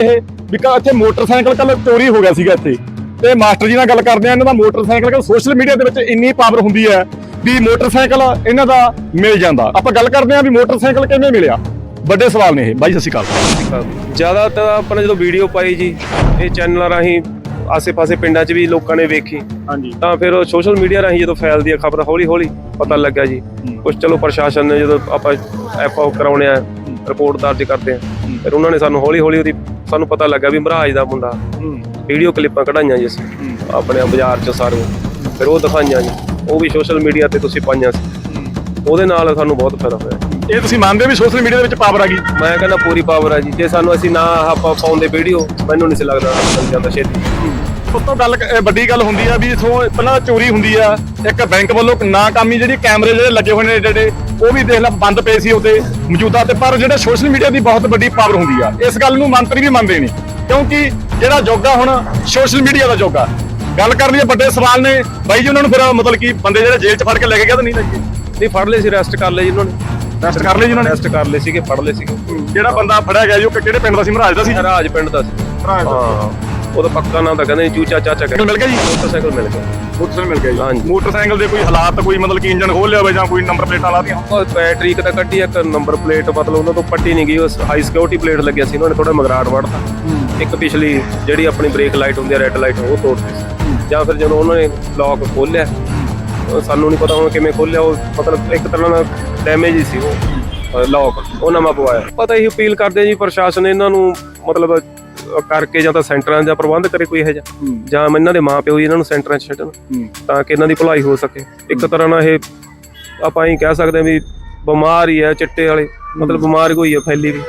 ਇਹ ਵੀ ਕ- ਇੱਥੇ ਮੋਟਰਸਾਈਕਲ ਕੱਲ ਚੋਰੀ ਹੋ ਗਿਆ ਸੀਗਾ ਇੱਥੇ। ਤੇ ਮਾਸਟਰ ਜੀ ਨਾਲ ਗੱਲ ਕਰਦੇ ਆ ਇਹਨਾਂ ਦਾ ਮੋਟਰਸਾਈਕਲ ਕੱਲ ਸੋਸ਼ਲ ਮੀਡੀਆ ਦੇ ਵਿੱਚ ਇੰਨੀ ਪਾਵਰ ਹੁੰਦੀ ਹੈ ਵੀ ਮੋਟਰਸਾਈਕਲ ਇਹਨਾਂ ਦਾ ਮਿਲ ਜਾਂਦਾ। ਆਪਾਂ ਗੱਲ ਕਰਦੇ ਆ ਵੀ ਮੋਟਰਸਾਈਕਲ ਕਿਵੇਂ ਮਿਲਿਆ? ਵੱਡੇ ਸਵਾਲ ਨੇ ਇਹ। ਬਾਈ ਸਤਿ ਸ਼੍ਰੀ ਅਕਾਲ। ਜ਼ਿਆਦਾਤਰ ਆਪਾਂ ਜਦੋਂ ਵੀਡੀਓ ਪਾਈ ਜੀ ਇਹ ਚੈਨਲਾਂ ਰਾਹੀਂ ਆਸੇ-ਪਾਸੇ ਪਿੰਡਾਂ 'ਚ ਵੀ ਲੋਕਾਂ ਨੇ ਵੇਖੀ। ਹਾਂਜੀ। ਤਾਂ ਫਿਰ ਉਹ ਸੋਸ਼ਲ ਮੀਡੀਆ ਰਾਹੀਂ ਜਦੋਂ ਫੈਲਦੀ ਹੈ ਖਬਰ ਹੌਲੀ-ਹੌਲੀ ਪਤਾ ਲੱਗਾ ਜੀ। ਕੁਝ ਚਲੋ ਪ੍ਰਸ਼ਾਸਨ ਨੇ ਜਦੋਂ ਆਪਾਂ ਐਫਓ ਕਰਾਉਣੇ ਆ ਰਿਪੋਰਟ ਦਰਜ ਕਰਦੇ ਆ। ਫਿਰ ਉਹਨਾਂ ਨੇ ਸਾਨੂੰ ਹੌਲੀ-ਹੌਲੀ ਉਹਦੀ ਸਾਨੂੰ ਪਤਾ ਲੱਗਾ ਵੀ ਮਹਾਰਾਜ ਦਾ ਮੁੰਡਾ ਵੀਡੀਓ ਕਲਿੱਪਾਂ ਕਢਾਈਆਂ ਜੀ ਅਸੀਂ ਆਪਣੇ ਬਾਜ਼ਾਰ 'ਚ ਸਾਰੇ ਫਿਰ ਉਹ ਦਿਖਾਈਆਂ ਜੀ। ਉਹ ਵੀ ਸੋਸ਼ਲ ਮੀਡੀਆ ਤੇ ਤੁਸੀਂ ਪਾਈਆਂ ਸੀ। ਉਹਦੇ ਨਾਲ ਸਾਨੂੰ ਬਹੁਤ ਫਾਇਦਾ ਹੋਇਆ। ਇਹ ਤੁਸੀਂ ਮੰਨਦੇ ਹੋ ਵੀ ਸੋਸ਼ਲ ਮੀਡੀਆ ਦੇ ਵਿੱਚ ਪਾਵਰ ਆ ਗਈ? ਮੈਂ ਕਹਿੰਦਾ ਪੂਰੀ ਪਾਵਰ ਹੈ ਜੀ। ਜੇ ਸਾਨੂੰ ਅਸੀਂ ਨਾ ਆਪਾਂ ਪਾਉਂਦੇ ਵੀਡੀਓ ਮੈਨੂੰ ਨਹੀਂ ਸੀ ਲੱਗਦਾ ਮਿਲ ਜਾਂਦਾ ਛੇਤੀ। ਉਸ ਤੋਂ ਗੱਲ ਵੱਡੀ ਗੱਲ ਹੁੰਦੀ ਆ ਵੀ ਇਥੋਂ ਪਹਿਲਾਂ ਚੋਰੀ ਹੁੰਦੀ ਆ ਇੱਕ ਬੈਂਕ ਵੱਲੋਂ ਨਾਕਾਮੀ ਜਿਹੜੀ ਕੈਮਰੇ ਜਿਹੜੇ ਲੱਗੇ ਹੋਏ ਨੇ ਜਿਹੜੇ ਉਹ ਵੀ ਦੇਖ ਲੈ ਬੰਦ ਪਏ ਸੀ ਉਹਦੇ ਮੌਜੂਦਾ ਤੇ ਪਰ ਜਿਹੜੇ ਸੋਸ਼ਲ ਮੀਡੀਆ ਦੀ ਬਹੁਤ ਵੱਡੀ ਪਾਵਰ ਹੁੰਦੀ ਆ ਇਸ ਗੱਲ ਨੂੰ ਮੰਤਰੀ ਵੀ ਮੰਨਦੇ ਨੇ ਕਿਉਂਕਿ ਜਿਹੜਾ ਯੋਗਾ ਹੁਣ ਸੋਸ਼ਲ ਮੀਡੀਆ ਦਾ ਯੋਗਾ ਗੱਲ ਕਰ ਲਈਏ ਵੱਡੇ ਸਵਾਲ ਨੇ ਬਾਈ ਜੀ ਉਹਨਾਂ ਨੂੰ ਫਿਰ ਮਤਲਬ ਕਿ ਬੰਦੇ ਜਿਹੜੇ ਜੇਲ੍ਹ 'ਚ ਫੜ ਕੇ ਲੈ ਕੇ ਗਿਆ ਤਾਂ ਨਹੀਂ ਲੱਗੇ ਨਹੀਂ ਫੜ ਲਏ ਸੀ ਅਰੈਸਟ ਕਰ ਲਏ ਜੀ ਉਹਨਾਂ ਨੇ। ਰੈਸਟ ਕਰ ਲਏ ਜੀ ਉਹਨਾਂ ਨੇ? ਅਰੈਸਟ ਕਰ ਲਏ ਸੀਗੇ ਫੜ ਲਏ ਸੀਗੇ। ਜਿਹੜਾ ਬੰਦਾ ਫੜਿਆ ਗਿਆ ਜੀ ਉਹ ਕਿਹੜੇ ਪਿੰਡ ਦਾ ਸੀ? ਮਹਾਰਾਜ ਦਾ ਸੀ ਰਾਜ ਪਿੰਡ ਦਾ ਸੀ। ਮਹਾਰਾਜ ਦਾ ਹਾਂ ਉਹਦਾ ਪੱਕਾ ਨਾਮ ਤਾਂ ਕਹਿੰਦੇ ਨੀ, ਚੂਚਾ ਚਾਚਾ ਸਾਈਕਲ ਮਿਲ ਗਿਆ ਜੀ? ਮੋਟਰਸਾਈਕਲ ਮਿਲ ਗਿਆ। ਮੋਟਰਸਾਈਕਲ ਮਿਲ ਗਿਆ ਜੀ। ਹਾਂਜੀ। ਮੋਟਰਸਾਈਕਲ ਦੇ ਕੋਈ ਹਾਲਾਤ ਕੋਈ ਮਤਲਬ ਕਿ ਇੰਜਨ ਖੋਲ ਲਿਆ ਹੋਵੇ ਜਾਂ ਕੋਈ ਨੰਬਰ ਪਲੇਟਾਂ ਲਾਤੀਆਂ ਉਹ ਬੈਟਰੀ ਇੱਕ ਤਾਂ ਕੱਢੀ ਇੱਕ ਨੰਬਰ ਪਲੇਟ ਮਤਲਬ ਉਹਨਾਂ ਤੋਂ ਪੱਟੀ ਨਹੀਂ ਗਈ ਉਹ ਹਾਈ ਸਿਕਿਉਰਿਟੀ ਪਲੇਟ ਲੱਗਿਆ ਸੀ ਉਹਨਾਂ ਨੇ ਥੋੜਾ ਮਗਰਾਟ ਵੜਤਾ ਇੱਕ ਪਿਛਲੀ ਜਿਹੜੀ ਆਪਣੀ ਬ੍ਰੇਕ ਲਾਈਟ ਹੁੰਦੀ ਹੈ ਰੈੱਡ ਲਾਈਟ ਉਹ ਤੋੜਤੀ ਸੀ। ਜਾਂ ਫਿਰ ਜਦੋਂ ਉਹਨਾਂ ਨੇ ਲੌਕ ਖੋਲਿਆ ਉਹ ਸਾਨੂੰ ਨਹੀਂ ਪਤਾ ਹੁਣ ਕਿਵੇਂ ਖੋਲਿਆ ਉਹ ਮਤਲਬ ਇੱਕ ਤਰ੍ਹਾਂ ਦਾ ਡੈਮੇਜ ਹੀ ਸੀ ਉਹ ਲੌਕ ਉਹ ਨਵਾਂ ਪਵਾਇਆ। ਪਤਾ ਹੀ ਅਪੀਲ ਕਰਦੇ ਆ ਜੀ ਪ੍ਰਸ਼ਾਸਨ ਇਹਨਾਂ ਨੂੰ ਮਤਲਬ ਕਰਕੇ ਜਾਂ ਤਾਂ ਸੈਂਟਰਾਂ ਦਾ ਪ੍ਰਬੰਧ ਕਰੇ ਕੋਈ ਇਹੋ ਜਿਹਾ। ਜਾਂ ਇਹਨਾਂ ਦੇ ਮਾਪਿਓ ਇਹਨਾਂ ਨੂੰ ਸੈਂਟਰਾਂ 'ਚ ਛੱਡਣ ਤਾਂ ਕਿ ਇਹਨਾਂ ਦੀ ਭਲਾਈ ਹੋ ਸਕੇ। ਇੱਕ ਤਰ੍ਹਾਂ ਨਾਲ ਇਹ ਆਪਾਂ ਹੀ ਕਹਿ ਸਕਦੇ ਹਾਂ ਵੀ ਬਿਮਾਰ ਹੀ ਹੈ ਚਿੱਟੇ ਵਾਲੇ। ਮਤਲਬ ਬਿਮਾਰ ਕੋਈ ਹੈ ਫੈਲੀ ਵੀ।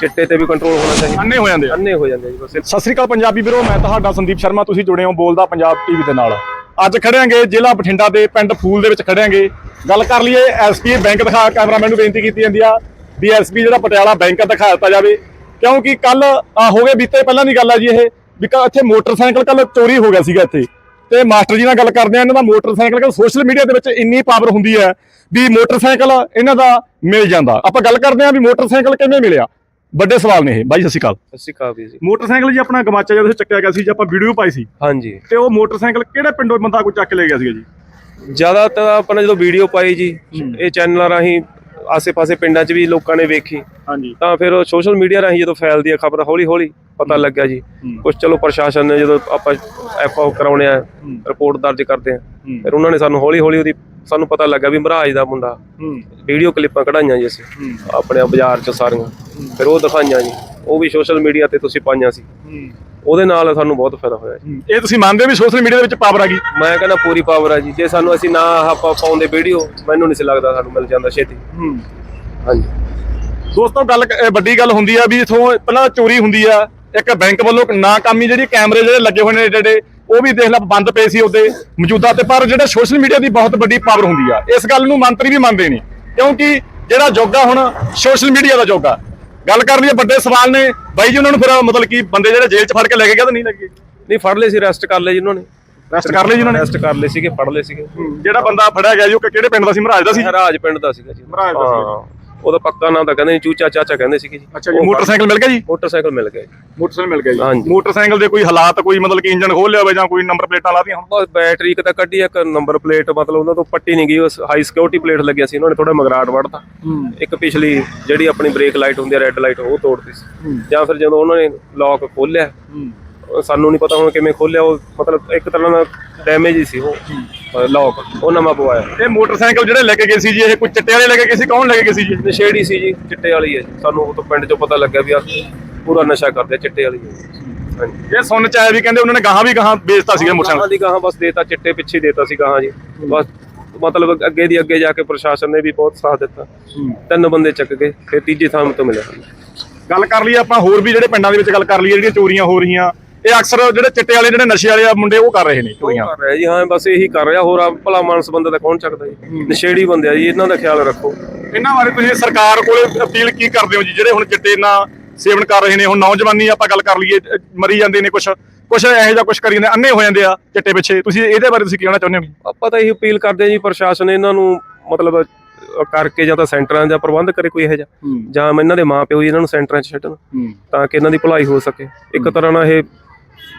ਚਿੱਟੇ ਤੇ ਵੀ ਕੰਟਰੋਲ ਹੋਣਾ ਚਾਹੀਦਾ। ਅੰਨੇ ਹੋ ਜਾਂਦੇ ਆ। ਅੰਨੇ ਹੋ ਜਾਂਦੇ ਆ ਜੀ ਬਸ। ਸਤਿ ਸ੍ਰੀ ਅਕਾਲ ਪੰਜਾਬੀ ਵੀਰੋ ਮੈਂ ਤੁਹਾਡਾ ਸੰਦੀਪ ਸ਼ਰਮਾ ਤੁਸੀਂ ਜੁੜੇ ਹੋ ਬੋਲਦਾ ਪੰਜਾਬ ਟੀਵੀ ਦੇ ਨਾਲ। ਅੱਜ ਖੜਿਆਂਗੇ ਜ਼ਿਲ੍ਹਾ ਬਠਿੰਡਾ ਦੇ ਪਿੰਡ ਫੂਲ ਦੇ ਵਿੱਚ ਖੜਿਆਂਗੇ। ਗੱਲ ਕਰ ਲਈਏ ਐਸਪੀ ਬੈਂਕ ਦਿਖਾ ਕੈਮਰਾਮੈਨ ਨੂੰ ਬੇਨਤੀ ਕੀਤੀ ਜਾਂਦੀ ਆ ਵੀ ਐਸਪੀ ਜਿਹੜਾ ਪਟਿਆਲਾ ਬੈਂਕ ਆ ਦਿਖਾ ਦਿੱਤਾ ਜਾਵੇ। ਕਿਉਂਕਿ ਕੱਲ ਹੋ ਗਏ ਬੀਤੇ ਪਹਿਲਾਂ ਦੀ ਗੱਲ ਆ ਜੀ ਇਹ ਵੀ ਇੱਥੇ ਮੋਟਰਸਾਈਕਲ ਕੱਲ ਚੋਰੀ ਹੋ ਗਿਆ ਸੀਗਾ ਇੱਥੇ। ਤੇ ਮਾਸਟਰ ਜੀ ਨਾਲ ਗੱਲ ਕਰਦੇ ਆ ਇਹਨਾਂ ਦਾ ਮੋਟਰਸਾਈਕਲ ਕੱਲ ਸੋਸ਼ਲ ਮੀਡੀਆ ਦੇ ਵਿੱਚ ਇੰਨੀ ਪਾਵਰ ਹੁੰਦੀ ਹੈ ਵੀ ਮੋਟਰਸਾਈਕਲ ਇਹਨਾਂ ਦਾ ਮਿਲ ਜਾਂਦਾ। ਆਪਾਂ ਗੱਲ ਕਰਦੇ ਆ ਵੀ ਮੋਟਰਸਾਈਕਲ ਕਿਵੇਂ ਮਿਲਿਆ? ਵੱਡੇ ਸਵਾਲ ਨੇ ਇਹ। ਬਾਈ ਸਤਿ ਸ਼੍ਰੀ ਅਕਾਲ। ਸਤਿ ਸ਼੍ਰੀ ਅਕਾਲ ਜੀ। ਮੋਟਰਸਾਈਕਲ ਜੀ ਆਪਣਾ ਗਮਾਚਾ ਜਦੋਂ ਚੱਕਿਆ ਗਿਆ ਸੀ ਜੇ ਆਪਾਂ ਵੀਡੀਓ ਪਾਈ ਸੀ ਹਾਂਜੀ। ਤੇ ਉਹ ਮੋਟਰਸਾਈਕਲ ਕਿਹੜੇ ਪਿੰਡੋਂ ਬੰਦਾ ਕੋਈ ਚੱਕ ਲੈ ਗਿਆ ਸੀਗਾ ਜੀ? ਜ਼ਿਆਦਾਤਰ ਆਪਾਂ ਨੇ ਜਦੋਂ ਵੀਡੀਓ ਪਾਈ ਜੀ ਇਹ ਚੈਨਲਾਂ ਰਾਹੀਂ ਆਸੇ-ਪਾਸੇ ਪਿੰਡਾਂ 'ਚ ਵੀ ਲੋਕਾਂ ਨੇ ਵੇਖੀ। ਹਾਂਜੀ। ਤਾਂ ਫਿਰ ਉਹ ਸੋਸ਼ਲ ਮੀਡੀਆ ਰਾਹੀਂ ਜਦੋਂ ਫੈਲਦੀ ਹੈ ਖਬਰ ਹੌਲੀ-ਹੌਲੀ ਪਤਾ ਲੱਗਾ ਜੀ। ਕੁਝ ਚਲੋ ਪ੍ਰਸ਼ਾਸਨ ਨੇ ਜਦੋਂ ਆਪਾਂ ਐਫਓ ਕਰਾਉਣੇ ਆ ਰਿਪੋਰਟ ਦਰਜ ਕਰਦੇ ਆ ਫਿਰ ਉਹਨਾਂ ਨੇ ਸਾਨੂੰ ਹੌਲੀ-ਹੌਲੀ ਉਹਦੀ ਸਾਨੂੰ ਪਤਾ ਲੱਗਾ ਵੀ ਮਹਾਰਾਜ ਦਾ ਮੁੰਡਾ। ਵੀਡੀਓ ਕਲਿੱਪਾਂ ਕਢਾਈਆਂ ਜੀ ਅਸੀਂ। ਆਪਣੇ ਬਾਜ਼ਾਰ 'ਚ ਸਾਰੀਆਂ। ਫਿਰ ਉਹ ਦਿਖਾਈਆਂ ਜੀ। ਉਹ ਵੀ ਸੋਸ਼ਲ ਮੀਡੀਆ ਤੇ ਤੁਸੀਂ ਪਾਈਆਂ ਸੀ। ਉਹਦੇ ਨਾਲ ਸਾਨੂੰ ਬਹੁਤ ਫਾਇਦਾ ਹੋਇਆ ਜੀ। ਇਹ ਤੁਸੀਂ ਮੰਨਦੇ ਹੋ ਵੀ ਸੋਸ਼ਲ ਮੀਡੀਆ ਦੇ ਵਿੱਚ ਪਾਵਰ ਆ ਗਈ? ਮੈਂ ਕਹਿੰਦਾ ਪੂਰੀ ਪਾਵਰ ਹੈ ਜੀ। ਜੇ ਸਾਨੂੰ ਅਸੀਂ ਨਾ ਆਪਾਂ ਪਾਉਂਦੇ ਵੀਡੀਓ ਮੈਨੂੰ ਨਹੀਂ ਸੀ ਲੱਗਦਾ ਸਾਨੂੰ ਮਿਲ ਜਾਂਦਾ ਛੇਤੀ। ਹਾਂਜੀ। ਦੋਸਤੋ ਗੱਲ ਇਹ ਵੱਡੀ ਗੱਲ ਹੁੰਦੀ ਆ ਵੀ ਇਥੋਂ ਪਹਿਲਾਂ ਚੋਰੀ ਹੁੰਦੀ ਆ ਇੱਕ ਬੈਂਕ ਵੱਲੋਂ ਨਾਕਾਮੀ ਜਿਹੜੀ ਕੈਮਰੇ ਜਿਹੜੇ ਲੱਗੇ ਹੋਏ ਨੇ ਜਿਹੜੇ ਉਹ ਵੀ ਦੇਖ ਲੈ ਬੰਦ ਪਏ ਸੀ ਉਹਦੇ ਮੌਜੂਦਾ ਤੇ ਪਰ ਜਿਹੜੇ ਸੋਸ਼ਲ ਮੀਡੀਆ ਦੀ ਬਹੁਤ ਵੱਡੀ ਪਾਵਰ ਹੁੰਦੀ ਆ ਇਸ ਗੱਲ ਨੂੰ ਮੰਤਰੀ ਵੀ ਮੰਨਦੇ ਨੇ ਕਿਉਂਕਿ ਜਿਹੜਾ ਯੋਗਾ ਹੁਣ ਸੋਸ਼ਲ ਮੀਡੀਆ ਦਾ ਯੋਗਾ ਗੱਲ ਕਰ ਲਈਏ ਵੱਡੇ ਸਵਾਲ ਨੇ। ਬਾਈ ਜੀ ਉਹਨਾਂ ਨੂੰ ਫਿਰ ਮਤਲਬ ਕਿ ਬੰਦੇ ਜਿਹੜੇ ਜੇਲ੍ਹ 'ਚ ਫੜ ਕੇ ਲੈ ਕੇ ਗਿਆ ਤਾਂ ਨਹੀਂ ਲੱਗੇ ਨਹੀਂ ਫੜ ਲਏ ਸੀ ਅਰੈਸਟ ਕਰ ਲਏ ਜੀ ਉਹਨਾਂ ਨੇ। ਰੈਸਟ ਕਰ ਲਈ ਜੀ ਉਹਨਾਂ ਨੇ? ਅਰੈਸਟ ਕਰ ਲਏ ਸੀਗੇ ਫੜ ਲਏ ਸੀਗੇ। ਜਿਹੜਾ ਬੰਦਾ ਫੜਿਆ ਗਿਆ ਜੀ ਉਹ ਕਿਹੜੇ ਪਿੰਡ ਦਾ ਸੀ? ਮਹਾਰਾਜ ਦਾ ਸੀ? ਰਾਜ ਪਿੰਡ ਦਾ ਸੀਗਾ ਜੀ। ਮਹਾਰਾਜ ਦਾ ਹਾਂ। ਉਹਦਾ ਪੱਕਾ ਨਾਮ ਤਾਂ ਕਹਿੰਦੇ ਨੀ, ਚੂਚਾ ਚਾਚਾ ਕਹਿੰਦੇ ਸੀਗੇ ਜੀ। ਅੱਛਾ ਜੀ ਮੋਟਰਸਾਈਕਲ ਮਿਲ ਗਿਆ ਜੀ? ਮੋਟਰਸਾਈਕਲ ਮਿਲ ਗਿਆ ਜੀ। ਮੋਟਰਸਾਈਕਲ ਮਿਲ ਗਿਆ ਜੀ। ਹਾਂਜੀ। ਮੋਟਰਸਾਈਕਲ ਦੇ ਕੋਈ ਹਾਲਾਤ ਕੋਈ ਮਤਲਬ ਕਿ ਇੰਜਨ ਖੋਲ ਲਿਆ ਹੋਵੇ ਜਾਂ ਕੋਈ ਨੰਬਰ ਪਲੇਟਾਂ ਲਾਤੀਆਂ ਹੋਣ? ਬਸ ਬੈਟਰੀ ਇੱਕ ਤਾਂ ਕੱਢੀ ਇੱਕ ਨੰਬਰ ਪਲੇਟ ਮਤਲਬ ਉਹਨਾਂ ਤੋਂ ਪੱਟੀ ਨਹੀਂ ਗਈ ਉਹ ਹਾਈ ਸਿਕਿਉਰਿਟੀ ਪਲੇਟ ਲੱਗਿਆ ਸੀ ਉਹਨਾਂ ਨੇ ਥੋੜਾ ਮਗਰਾਟ ਵੜਤਾ ਇੱਕ ਪਿਛਲੀ ਜਿਹੜੀ ਆਪਣੀ ਬ੍ਰੇਕ ਲਾਈਟ ਹੁੰਦੀ ਹੈ ਰੈੱਡ ਲਾਈਟ ਉਹ ਤੋੜਤੀ ਸੀ। ਜਾਂ ਫਿਰ ਜਦੋਂ ਉਹਨਾਂ ਨੇ ਲੌਕ ਖੋਲਿਆ ਸਾਨੂੰ ਨਹੀਂ ਪਤਾ ਹੁਣ ਕਿਵੇਂ ਖੋਲਿਆ ਉਹ ਮਤਲਬ ਇੱਕ ਤਰ੍ਹਾਂ ਦਾ ਡੈਮੇਜ ਹੀ ਸੀ ਉਹ ਲੌਕ ਉਹ ਨਵਾਂ ਪਵਾਇਆ। ਇਹ ਮੋਟਰਸਾਈਕਲ ਜਿਹੜੇ ਲੈ ਕੇ ਗਏ ਸੀ ਜੀ ਇਹ ਕੋਈ ਚਿੱਟੇ ਵਾਲੇ ਲੈ ਕੇ ਗਏ ਸੀ ਕੌਣ ਲੈ ਕੇ ਗਏ ਸੀ ਜੀ? ਨਸ਼ੇੜੀ ਸੀ ਜੀ ਚਿੱਟੇ ਵਾਲੀ ਹੈ। ਸਾਨੂੰ ਉਹ ਤੋਂ ਪਿੰਡ ਚੋਂ ਪਤਾ ਲੱਗਿਆ ਵੀ ਆ ਪੂਰਾ ਨਸ਼ਾ ਕਰਦੇ ਚਿੱਟੇ ਵਾਲੀ ਹੈ। ਹਾਂਜੀ। ਇਹ ਸੁਣਨ ਚ ਆਇਆ ਵੀ ਕਹਿੰਦੇ ਉਹਨਾਂ ਨੇ ਗਾਹਾਂ ਵੀ ਗਾਹਾਂ ਵੇਚਤਾ ਸੀਗਾ ਗਾਹਾਂ ਮੋਟਰਸਾਈਕਲ। ਦੀ ਗਾਹਾਂ ਬਸ ਦੇਤਾ ਚਿੱਟੇ ਪਿੱਛੇ ਦੇਤਾ ਸੀ ਗਾਹਾਂ ਜੀ। ਬਸ ਮਤਲਬ ਅੱਗੇ ਦੀ ਅੱਗੇ ਜਾ ਕੇ ਪ੍ਰਸ਼ਾਸਨ ਨੇ ਵੀ ਬਹੁਤ ਸਾਥ ਦਿੱਤਾ। ਤਿੰਨ ਬੰਦੇ ਚੱਕ ਗਏ ਫਿਰ ਤੀਜੀ ਥਾਂ ਤੋਂ ਮਿਲਿਆ ਗੱਲ ਕਰ ਲਈਏ ਆਪਾਂ ਹੋਰ ਵੀ ਜਿਹੜੇ ਪਿੰਡਾਂ ਦੇ ਵਿੱਚ ਗੱਲ ਕਰ ਲਈਏ ਜਿਹੜੀਆਂ ਚੋਰੀਆਂ ਹੋ ਰਹੀਆਂ ਇਹ ਅਕਸਰ ਜਿਹੜੇ ਚਿੱਟੇ ਵਾਲੇ ਜਿਹੜੇ ਨਸ਼ੇ ਵਾਲੇ ਆ ਮੁੰਡੇ ਉਹ ਕਰ ਰਹੇ ਨੇ ਚੋਰੀਆਂ। ਕਰ ਰਿਹਾ ਜੀ ਹਾਂ ਬਸ ਇਹੀ ਕਰ ਰਿਹਾ ਹੋਰ ਆ ਭਲਾ ਮਾਨਸ ਬੰਦਾ ਤਾਂ ਕੌਣ ਚੱਕਦਾ ਜੀ? ਨਸ਼ੇੜੀ ਬੰਦੇ ਆ ਜੀ ਇਹਨਾਂ ਦਾ ਖਿਆਲ ਰੱਖੋ। ਇਹਨਾਂ ਬਾਰੇ ਤੁਸੀਂ ਸਰਕਾਰ ਕੋਲੇ ਅਪੀਲ ਕੀ ਕਰਦੇ ਹੋ ਜੀ? ਜਿਹੜੇ ਹੁਣ ਚਿੱਟੇ ਨਾ ਸੇਵਨ ਕਰ ਰਹੇ ਨੇ ਹੁਣ ਨੌਜਵਾਨੀ ਆਪਾਂ ਗੱਲ ਕਰ ਲਈਏ ਮਰੀ ਜਾਂਦੇ ਨੇ ਕੁਛ ਕੁਛ ਇਹੋ ਜਿਹਾ ਕੁਛ ਕਰੀ ਜਾਂਦੇ ਅੰਨੇ ਹੋ ਜਾਂਦੇ ਆ ਚਿੱਟੇ ਪਿੱਛੇ। ਤੁਸੀਂ ਇਹਦੇ ਬਾਰੇ ਤੁਸੀਂ ਕੀ ਕਹਿਣਾ ਚਾਹੁੰਦੇ ਹੋ ਆਪਾਂ ਤਾਂ ਇਹੀ ਅਪੀਲ ਕਰਦੇ ਆ ਜੀ ਪ੍ਰਸ਼ਾਸਨ ਇਹਨਾਂ ਨੂੰ ਮਤਲਬ ਕਰਕੇ ਜਾਂ ਤਾਂ ਸੈਂਟਰਾਂ ਜਾਂ ਪ੍ਰਬੰਧ ਕਰੇ ਕੋਈ ਇਹੋ ਜਿਹਾ। ਜਾਂ ਇਹਨਾਂ ਦੇ ਮਾਪਿਓ ਹੀ ਇਹਨਾਂ ਨੂੰ ਸੈਂਟਰਾਂ 'ਚ ਛੱਡਣ ਤਾਂ ਕਿ ਇਹਨਾਂ ਦੀ ਭਲਾਈ ਹੋ ਸਕੇ। ਇੱਕ ਤਰ੍ਹਾਂ ਨਾਲ ਇਹ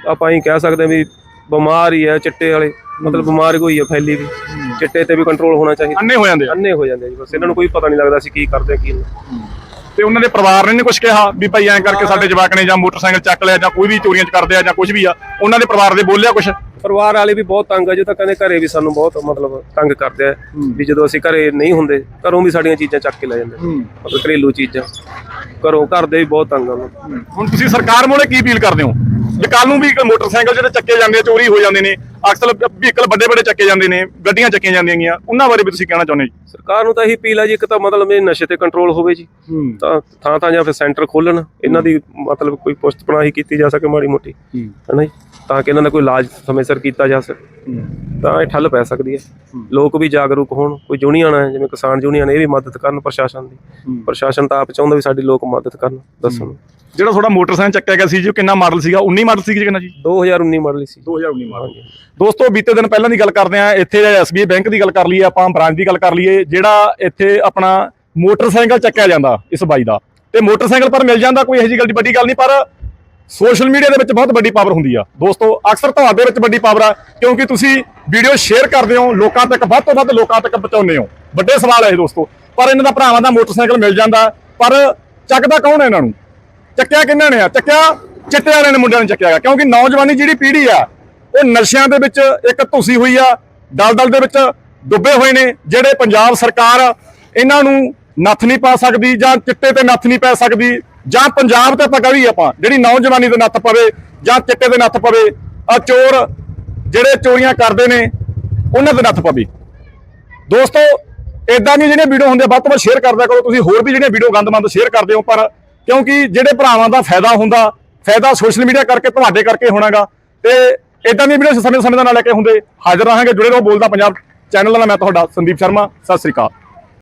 ਆਪਾਂ ਹੀ ਕਹਿ ਸਕਦੇ ਹਾਂ ਵੀ ਬਿਮਾਰ ਹੀ ਹੈ ਚਿੱਟੇ ਵਾਲੇ ਮਤਲਬ ਬਿਮਾਰੀ ਕੋਈ ਹੈ ਫੈਲੀ ਵੀ। ਚਿੱਟੇ ਤੇ ਵੀ ਕੰਟਰੋਲ ਹੋਣਾ ਚਾਹੀਦਾ। ਅੰਨੇ ਹੋ ਜਾਂਦੇ ਆ। ਅੰਨੇ ਹੋ ਜਾਂਦੇ ਆ ਜੀ ਬਸ ਇਹਨਾਂ ਨੂੰ ਕੋਈ ਪਤਾ ਨਹੀਂ ਲੱਗਦਾ ਸੀ ਕੀ ਕਰਦੇ ਆ ਕੀ ਨਹੀਂ। ਤੇ ਉਹਨਾਂ ਦੇ ਪਰਿਵਾਰ ਨੇ ਨੀ ਕੁਝ ਕਿਹਾ ਵੀ ਭਾਈ ਐਂ ਕਰਕੇ ਸਾਡੇ ਜਵਾਕ ਨੇ ਜਾਂ ਮੋਟਰਸਾਈਕਲ ਚੱਕ ਲਿਆ ਜਾਂ ਕੋਈ ਵੀ ਚੋਰੀਆਂ ਚ ਕਰਦੇ ਆ ਜਾਂ ਕੁਝ ਵੀ ਆ ਉਹਨਾਂ ਦੇ ਪਰਿਵਾਰ ਦੇ ਬੋਲਿਆ ਕੁਝ ਪਰਿਵਾਰ ਵਾਲੇ ਵੀ ਬਹੁਤ ਤੰਗ ਆ ਜੋ ਤਾਂ ਕਹਿੰਦੇ ਘਰੇ ਵੀ ਸਾਨੂੰ ਬਹੁਤ ਮਤਲਬ ਤੰਗ ਕਰਦੇ ਆ ਵੀ ਜਦੋਂ ਅਸੀਂ ਘਰੇ ਨਹੀਂ ਹੁੰਦੇ ਘਰੋਂ ਵੀ ਸਾਡੀਆਂ ਚੀਜ਼ਾਂ ਚੱਕ ਕੇ ਲੈ ਜਾਂਦੇ ਮਤਲਬ ਘਰੇਲੂ ਚੀਜ਼ਾਂ। ਘਰੋਂ ਘਰ ਦੇ ਵੀ ਬਹੁਤ ਤੰਗ ਆ। ਹੁਣ ਤੁਸੀਂ ਸਰਕਾਰ ਮੋਲੇ ਕੀ ਅਪੀਲ ਕਰਦੇ ਹੋ? ਵੀ ਕੱਲ ਨੂੰ ਵੀ ਮੋਟਰਸਾਈਕਲ ਜਿਹੜੇ ਚੱਕੇ ਜਾਂਦੇ ਆ ਚੋਰੀ ਹੋ ਜਾਂਦੇ ਨੇ। ਅਕਸਰ ਵਹੀਕਲ ਵੱਡੇ ਵੱਡੇ ਚੱਕੇ ਜਾਂਦੇ ਨੇ ਗੱਡੀਆਂ ਚੱਕੀਆਂ ਜਾਂਦੀਆਂ ਗੀਆਂ ਉਹਨਾਂ ਬਾਰੇ ਵੀ ਤੁਸੀਂ ਕਹਿਣਾ ਚਾਹੁੰਦੇ ਜੀ? ਸਰਕਾਰ ਨੂੰ ਤਾਂ ਇਹੀ ਅਪੀਲ ਆ ਜੀ ਇੱਕ ਤਾਂ ਮਤਲਬ ਇਹ ਨਸ਼ੇ ਤੇ ਕੰਟਰੋਲ ਹੋਵੇ ਜੀ। ਤਾਂ ਥਾਂ ਥਾਂ ਜਾਂ ਫਿਰ ਸੈਂਟਰ ਖੋਲਣ ਇਹਨਾਂ ਦੀ ਮਤਲਬ ਕੋਈ ਪੁਸ਼ਤ ਪਨਾਹੀ ਕੀਤੀ ਜਾ ਸਕੇ ਮਾੜੀ ਮੋਟੀ। ਹੈਨਾ ਜੀ? ਤਾਂ ਕਿ ਇਹਨਾਂ ਦਾ ਕੋਈ ਇਲਾਜ ਸਮੇਂ ਸਿਰ ਕੀਤਾ ਜਾ ਸਕੇ। ਤਾਂ ਇਹ ਠੱਲ ਪੈ ਸਕਦੀ ਹੈ। ਲੋਕ ਵੀ ਜਾਗਰੂਕ ਹੋਣ ਕੋਈ ਯੂਨੀਅਨ ਹੈ ਜਿਵੇਂ ਕਿਸਾਨ ਯੂਨੀਅਨ ਇਹ ਵੀ ਮਦਦ ਕਰਨ ਪ੍ਰਸ਼ਾਸਨ ਦੀ। ਪ੍ਰਸ਼ਾਸਨ ਤਾਂ ਆਪ ਚਾਹੁੰਦਾ ਵੀ ਸਾਡੀ ਲੋਕ ਮਦਦ ਕਰਨ ਦੱਸਣ। ਜਿਹੜਾ ਤੁਹਾਡਾ ਮੋਟਰਸਾਈਕਲ ਚੱਕਿਆ ਗਿਆ ਸੀ ਜੀ ਉਹ ਕਿੰਨਾ ਮਾਡਲ ਸੀਗਾ? 19 ਮਾਡਲ ਸੀ ਕਿੰਨਾ ਜੀ? 2019 ਮਾਡਲ ਸੀ। 2019 ਮਾਡਲ। ਦੋਸਤੋ, ਬੀਤੇ ਦਿਨ ਪਹਿਲਾਂ ਦੀ ਗੱਲ ਕਰਦੇ ਆ ਇੱਥੇ ਐਸਬੀਆਈ ਬੈਂਕ ਦੀ ਗੱਲ ਕਰ ਲਈਏ, ਆਪਾਂ ਬ੍ਰਾਂਚ ਦੀ ਗੱਲ ਕਰ ਲਈਏ, ਜਿਹੜਾ ਇੱਥੇ ਆਪਣਾ ਮੋਟਰਸਾਈਕਲ ਚੱਕਿਆ ਜਾਂਦਾ ਇਸ ਬਾਈ ਦਾ। ਤੇ ਮੋਟਰਸਾਈਕਲ ਪਰ ਮਿਲ ਜਾਂਦਾ ਕੋਈ ਇਹੋ ਜਿਹੀ ਗੱਲ ਦੀ ਵੱਡੀ ਗੱਲ ਨਹੀਂ, ਪਰ ਸੋਸ਼ਲ ਮੀਡੀਆ ਦੇ ਵਿੱਚ ਬਹੁਤ ਵੱਡੀ ਪਾਵਰ ਹੁੰਦੀ ਆ। ਦੋਸਤੋ, ਅਕਸਰ ਤੁਹਾਡੇ ਵਿੱਚ ਵੱਡੀ ਪਾਵਰ ਆ, ਕਿਉਂਕਿ ਤੁਸੀਂ ਵੀਡੀਓ ਸ਼ੇਅਰ ਕਰਦੇ ਹੋ, ਲੋਕਾਂ ਤੱਕ, ਵੱਧ ਤੋਂ ਵੱਧ ਲੋਕਾਂ ਤੱਕ ਪਹੁੰਚਾਉਂਦੇ ਹੋ। ਵੱਡੇ ਸਵਾਲ ਹੈ ਇਹ ਦੋਸਤੋ। ਪਰ ਇਹਨਾਂ ਦਾ ਭਰਾਵਾਂ ਦਾ ਮੋਟਰਸਾਈਕਲ ਮਿਲ ਜਾਂਦਾ, ਪਰ ਚੱਕਦਾ ਕੌਣ ਹੈ ਇਹਨਾਂ ਨੂੰ? ਚੱਕਿਆ ਕਿੰਨਾਂ ਨੇ ਆ? ਚੱਕਿਆ ਚਿੱਟੇ ਵਾਲਿਆਂ ਨੇ, ਮੁੰਡਿਆਂ ਨੇ ਚੱਕਿਆ ਗਾ। ਕਿਉਂਕਿ ਨੌਜਵਾਨੀ ਜਿਹੜੀ ਪੀੜ੍ਹੀ ਆ ਉਹ ਨਸ਼ਿਆਂ ਦੇ ਵਿੱਚ ਇੱਕ ਧੁਸੀ ਹੋਈ ਆ, ਦਲਦਲ ਦੇ ਵਿੱਚ ਡੁੱਬੇ ਹੋਏ ਨੇ, ਜਿਹੜੇ ਪੰਜਾਬ ਸਰਕਾਰ ਇਹਨਾਂ ਨੂੰ ਨੱਥ ਨਹੀਂ ਪਾ ਸਕਦੀ ਜਾਂ ਚਿੱਟੇ ਤੇ ਨੱਥ ਨਹੀਂ ਪੈ ਸਕਦੀ, ਜਾਂ ਪੰਜਾਬ ਤੇ ਆਪਾਂ ਕਹੀ ਆਪਾਂ, ਜਿਹੜੀ ਨੌਜਵਾਨੀ ਦੇ ਨੱਥ ਪਵੇ ਜਾਂ ਚਿੱਟੇ ਦੇ ਨੱਥ ਪਵੇ ਆ ਚੋਰ ਜਿਹੜੇ ਚੋਰੀਆਂ ਕਰਦੇ ਨੇ, ਉਹਨਾਂ ਤੇ ਨੱਥ ਪਵੇ। ਦੋਸਤੋ ਇਦਾਂ ਦੀਆਂ ਜਿਹੜੀਆਂ ਵੀਡੀਓ ਹੁੰਦੀਆਂ, ਵੱਧ ਤੋਂ ਵੱਧ ਸ਼ੇਅਰ ਕਰਦਿਆ ਕਰੋ, ਤੁਸੀਂ ਹੋਰ ਵੀ ਜਿਹੜੀਆਂ ਵੀਡੀਓ ਗੰਦਮੰਦ ਸ਼ੇਅਰ ਕਰਦੇ ਹੋ, ਪਰ ਕਿਉਂਕਿ ਜਿਹੜੇ ਭਰਾਵਾਂ ਦਾ ਫਾਇਦਾ ਹੁੰਦਾ, ਫਾਇਦਾ ਸੋਸ਼ਲ ਮੀਡੀਆ ਕਰਕੇ, ਤੁਹਾਡੇ ਕਰਕੇ ਹੋਣਾਗਾ, ਤੇ ਇਦਾਂ ਦੀਆਂ ਵੀਡੀਓ ਸਮੇਂ ਸਮੇਂ ਦਾ ਨਾਲ ਲੈ ਕੇ ਹੁੰਦੇ ਹਾਜ਼ਰ ਰਹਾਂਗੇ, ਜੁੜੇ ਰਹੋ ਬੋਲਦਾ ਪੰਜਾਬ ਚੈਨਲ ਨਾਲ ਮੈਂ ਤੁਹਾਡਾ ਸੰਦੀਪ ਸ਼ਰਮਾ, ਸਤਿ ਸ੍ਰੀ ਅਕਾਲ।